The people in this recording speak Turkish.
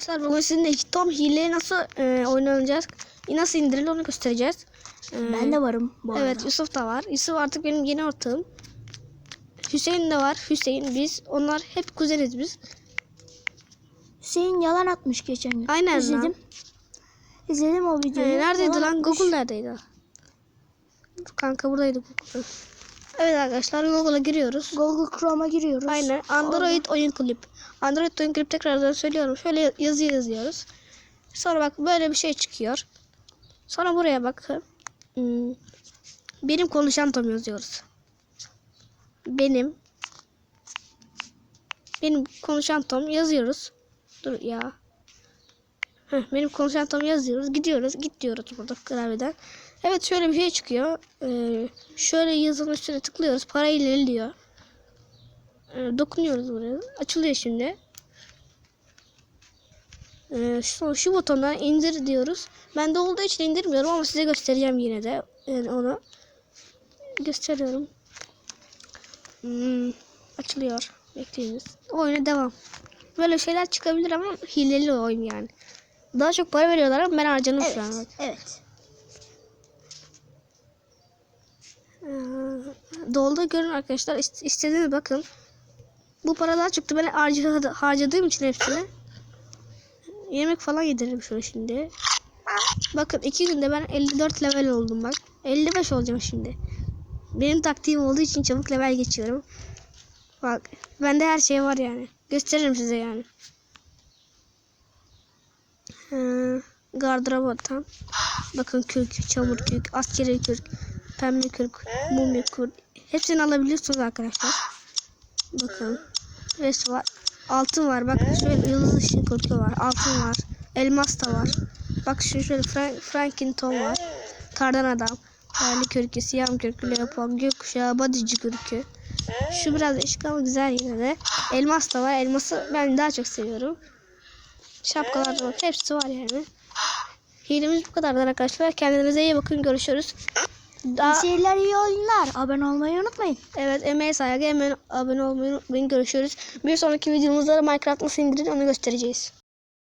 Arkadaşlar bugün sizinle tam hileye nasıl e, oynanacağız, nasıl indirilir onu göstereceğiz. E, Ben de varım bu arada. Evet Yusuf da var. Yusuf artık benim yeni ortağım. Hüseyin de var. Hüseyin biz. Onlar hep kuzeniz biz. Hüseyin yalan atmış geçen gün. Aynen İzledim. lan. İzledim o videoyu. neredeydi Yalan lan? atmış. Google neredeydi? Kanka buradaydı Google. Evet arkadaşlar Google'a giriyoruz. Google Chrome'a giriyoruz. Aynen. Android oyun klip. Android oyun klip tekrardan söylüyorum. Şöyle yazı yazıyoruz. Sonra bak böyle bir şey çıkıyor. Sonra buraya bakın. Hmm, Benim konuşan Tom yazıyoruz. Benim benim konuşan Tom yazıyoruz. Dur ya. Heh, benim konuşan Tom yazıyoruz. Gidiyoruz. Git diyoruz burada klavyeden. Evet şöyle bir şey çıkıyor. Ee, şöyle yazının üstüne tıklıyoruz. Para ilerliyor. Ee, dokunuyoruz buraya. Açılıyor şimdi. Ee, şu, şu butona indir diyoruz. Bende olduğu için indirmiyorum ama size göstereceğim yine de. Yani onu gösteriyorum. Hmm, açılıyor. Bekleyiniz. Oyuna devam. Böyle şeyler çıkabilir ama hileli oyun yani. Daha çok para veriyorlar ama ben harcadım Evet. şu an. bak. Evet. Ee, Dolda görün arkadaşlar. İst- istediğiniz bakın. Bu paralar çıktı. Ben harcadı, harcadığım için hepsini. Yemek falan yediririm şöyle şimdi. Bakın iki günde ben 54 level oldum bak. 55 olacağım şimdi. Benim taktiğim olduğu için çabuk level geçiyorum. Bak bende her şey var yani. Gösteririm size yani. Ee, gardırobadan. Bakın kürk, çamur kürk, askeri kürk, pembe kürk, mumya kürk. Hepsini alabiliyorsunuz arkadaşlar. Bakın. Res var. Altın var. Bak şöyle yıldız ışığı kürkü var. Altın var. Elmas da var. Bak şu şöyle Frank, Frankin Tom var. Kardan adam. Yerli kürkü, siyah kürkü, leopar, gökkuşağı, bodyci kürkü. Şu biraz değişik ama güzel yine de. Elmas da var. Elması ben daha çok seviyorum. Şapkalar da var. Hepsi var yani. Hilemiz bu kadardır arkadaşlar. Kendinize iyi bakın. Görüşürüz. Daha, İyi seyirler, iyi oyunlar. Abone olmayı unutmayın. evet emeğe saygı. Hemen abone olmayı unutmayın. Görüşürüz. Bir sonraki videomuzda da Minecraft nasıl indirir onu göstereceğiz.